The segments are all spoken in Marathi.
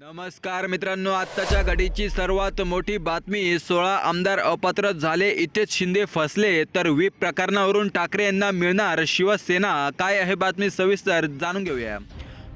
नमस्कार मित्रांनो आत्ताच्या घडीची सर्वात मोठी बातमी सोळा आमदार अपात्र झाले इथेच शिंदे फसले तर विप प्रकरणावरून ठाकरे यांना मिळणार शिवसेना? काय आहे बातमी सविस्तर जाणून घेऊया.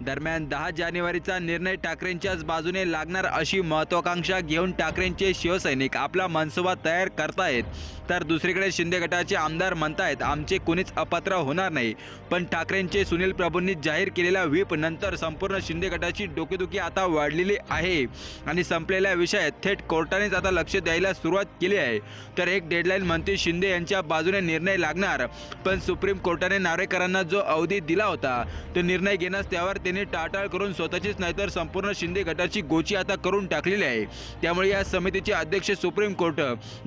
दरम्यान दहा जानेवारीचा निर्णय ठाकरेंच्याच बाजूने लागणार अशी महत्वाकांक्षा घेऊन ठाकरेंचे शिवसैनिक आपला मनसुबा तयार करतायत. तर दुसरीकडे शिंदे गटाचे आमदार म्हणतायत आमचे कुणीच अपात्र होणार नाही. पण ठाकरेंचे सुनील प्रभूंनी जाहीर केलेल्या व्हीप नंतर संपूर्ण शिंदे गटाची डोकेदुखी आता वाढलेली आहे. आणि संपलेल्या विषयात थेट कोर्टानेच आता लक्ष द्यायला सुरुवात केली आहे. तर एक डेडलाईन म्हणते शिंदे यांच्या बाजूने निर्णय लागणार. पण सुप्रीम कोर्टाने नारेकरांना जो अवधी दिला होता तो निर्णय घेण्यास त्यावर ते त्यांनी टाळटाळ करून स्वतःचीच नाही तर संपूर्ण शिंदे गटाची गोची आता करून टाकलेली आहे. त्यामुळे या समितीचे अध्यक्ष सुप्रीम कोर्ट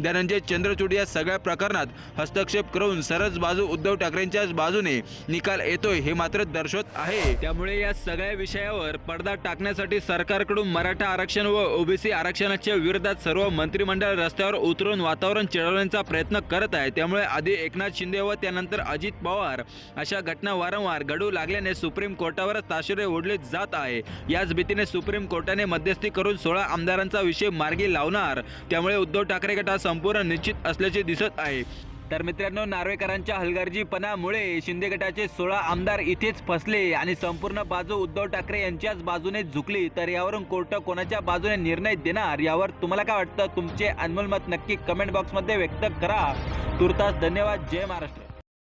धनंजय चंद्रचूड या सगळ्या प्रकरणात हस्तक्षेप करून सरस बाजू उद्धव ठाकरेंच्याच बाजूने निकाल येतोय हे मात्र दर्शवत आहे. त्यामुळे या सगळ्या विषयावर पडदा टाकण्यासाठी सरकारकडून मराठा आरक्षण व ओबीसी आरक्षणाच्या विरोधात सर्व मंत्रिमंडळ रस्त्यावर उतरून वातावरण चिडवण्याचा प्रयत्न करत आहे. त्यामुळे आधी एकनाथ शिंदे व त्यानंतर अजित पवार अशा घटना वारंवार घडू लागल्याने सुप्रीम कोर्टावर ताशेरे ओढले जात आहे. याच भीतीने सुप्रीम कोर्टाने मध्यस्थी करून सोळा आमदारांचा विषय मार्गी लावणार. त्यामुळे उद्धव ठाकरे गट हा संपूर्ण निश्चित असल्याचे दिसत आहे. तर मित्रांनो नार्वेकरांच्या हलगर्जीपणामुळे शिंदे गटाचे सोळा आमदार इथेच फसले आणि संपूर्ण बाजू उद्धव ठाकरे यांच्याच बाजूने झुकली. तर यावरून कोर्ट कोणाच्या बाजूने निर्णय देणार यावर तुम्हाला काय वाटतं? तुमचे अनमोल मत नक्की कमेंट बॉक्समध्ये व्यक्त करा. तुर्तास धन्यवाद. जय महाराष्ट्र.